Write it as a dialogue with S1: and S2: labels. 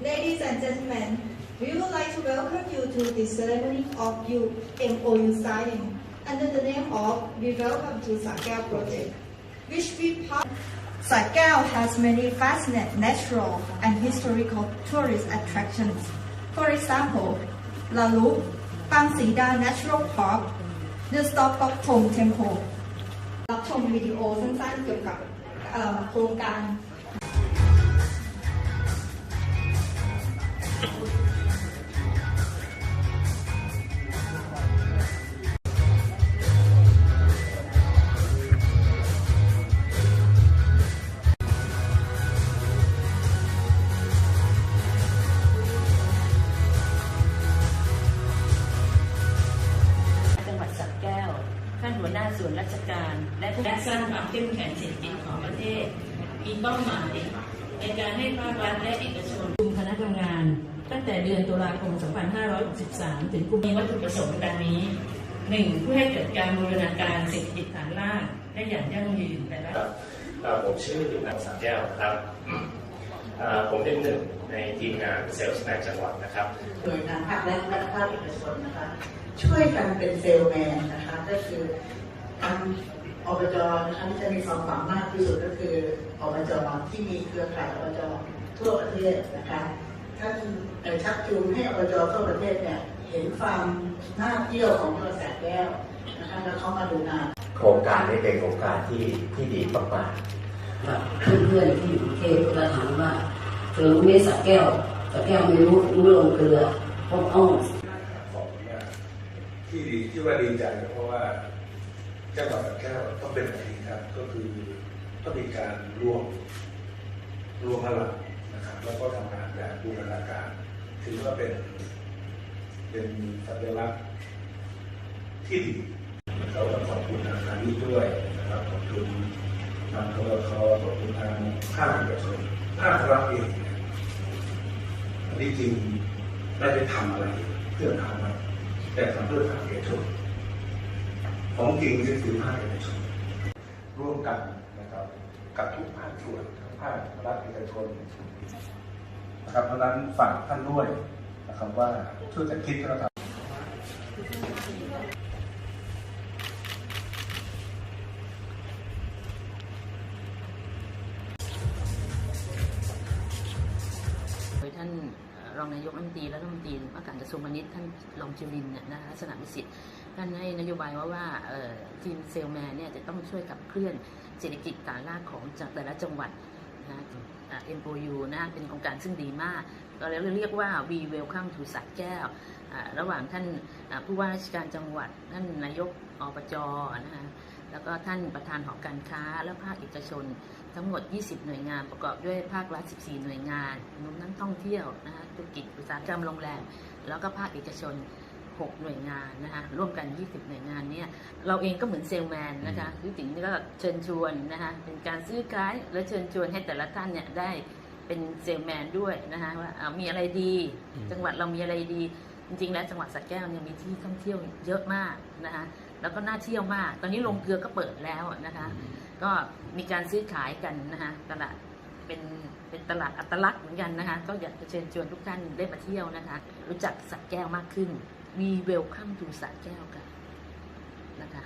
S1: Ladies and gentlemen, we would like to welcome you to the ceremony of you MOU signing under the name of We Welcome to Sakao project, which we part. Sakao has many fascinating natural and historical tourist attractions. For example, La Lu, Bang Sida Natural Park, The Stop of Thong Temple รับชมวิดีโอสั้นๆเกี่ยวกับเอ่อโครงการ
S2: หัวหน้าส่วนราชการ และผู้สร้างความเข้มแข็งเศรษฐกิจของประเทศ มีเป้าหมายในการให้ภาครัฐและเอกชนกลุ่มคณะทำงาน ตั้งแต่เดือนตุลาคม 2563 ถึงกลุ่มมีวัตถุประสงค์ดังนี้ 1. เพื่อให้เกิดการบูรณาการเศรษฐกิจฐานรากได้อย่างยั่งยืนแต่ละ
S3: ครับเอ่อผมชื่อนางสาวแก้วครับเอ่อ ผมเป็นหนึ่งในทีมงานเซลล์ในจังหวัดนะครับ
S4: หน่วยงานภาครัฐและภาคเอกชนนะคะ ช่วยกันเป็นเซลล์แมนนะคะก็คือทางอบจนะคะที่จะมีความสามารถที่สุดก็คืออบจที่มีเครือข่ายอบจทั่วประเทศนะคะท่านเอ่อชักจูงให้อบจทั่วประเทศเนี่ยเห็นความน่าเที่ยวของจังหวัดสระแก้วนะคะแล้วเขามาดูงาน
S5: โครงการนี้เป็นโครงการที่ที่ดีมาก
S6: กับเพื่อนๆที่อยู่กรุงเทพก็ถามว่าเธอรู้ไหมสักแก้วสักแก้วไม่รู้รู้ลงเกลือเพราะอ้อ
S7: ขอบคุณมาที่ดีที่ว่าดีใจเพราะว่าจังหวัดสระแก้วต้องเป็นแบบนี้ครับ ก็คือต้องมีการรวมรวมพลังนะครับ แล้วก็ทำงานแบบบูรณาการถือว่าเป็น เป็นสัญลักษณ์ที่ดีเราก็ขอบคุณทางการนี้ด้วยนะครับขอบคุณ ทางกรทขอบคุณทางภาคเอกชนภาครัฐเองเนี่ยอันนี้จริงได้ไปทำอะไรเพื่อทำอะไรแต่ทำเพื่อภาคเอกชนของจริงก็คือภาคเอกชนร่วมกันนะครับกับทุกภาคส่วนทั้งภาครัฐเอกชนนะครับเพราะฉะนั้นฝากท่านด้วยนะครับว่าช่วยกันคิดแล้วทำ
S2: รองนายกรัฐมนตรีและรัฐมนตรีว่าการกระทรวงพาณิชย์ท่านรองจุลินทร์เนี่ยนะคะลักษณะวิสิทธิ์ท่านให้นโยบายว่าว่าเอ่อทีมเซลแมนเนี่ยจะต้องช่วยกับเคลื่อนเศรษฐกิจฐานรากของจังแต่ละจังหวัดนะเอ็มโยูนะเป็นโครงการซึ่งดีมากก็เลยเรียกว่า We Welcome to สักแก้วอ่าระหว่างท่านอ่าผู้ว่าราชการจังหวัดท่านนายกอบจนะคะ แล้วก็ท่านประธานหอการค้า และภาคเอกชน ทั้งหมด 20 หน่วยงานประกอบด้วยภาครัฐ 14 หน่วยงานรวมทั้งท่องเที่ยวนะคะธุรกิจอุตสาหกรรมโรงแรมแล้วก็ภาคเอกชน 6 หน่วยงานนะคะร่วมกัน 20 หน่วยงานเนี่ยเราเองก็เหมือนเซลแมนนะคะคือถึงก็เชิญชวนนะคะเป็นการซื้อขายและเชิญชวนให้แต่ละท่านเนี่ยได้เป็นเซลแมนด้วยนะคะว่าอ่ามีอะไรดี จังหวัดเรามีอะไรดี จริงๆแล้วจังหวัดสระแก้วเนี่ยมีที่ท่องเที่ยวเยอะมากนะคะ แล้วก็น่าเที่ยวมาก ตอนนี้โรงเกลือก็เปิดแล้วนะคะ ก็มีการซื้อขายกันนะคะตลาดเป็นเป็นตลาดอัตลักษณ์เหมือนกันนะคะ ก็อยากจะเชิญชวนทุกท่านได้มาเที่ยวนะคะ รู้จักสระแก้วมากขึ้น มีเวลขึ้นดูสระแก้วกันนะคะ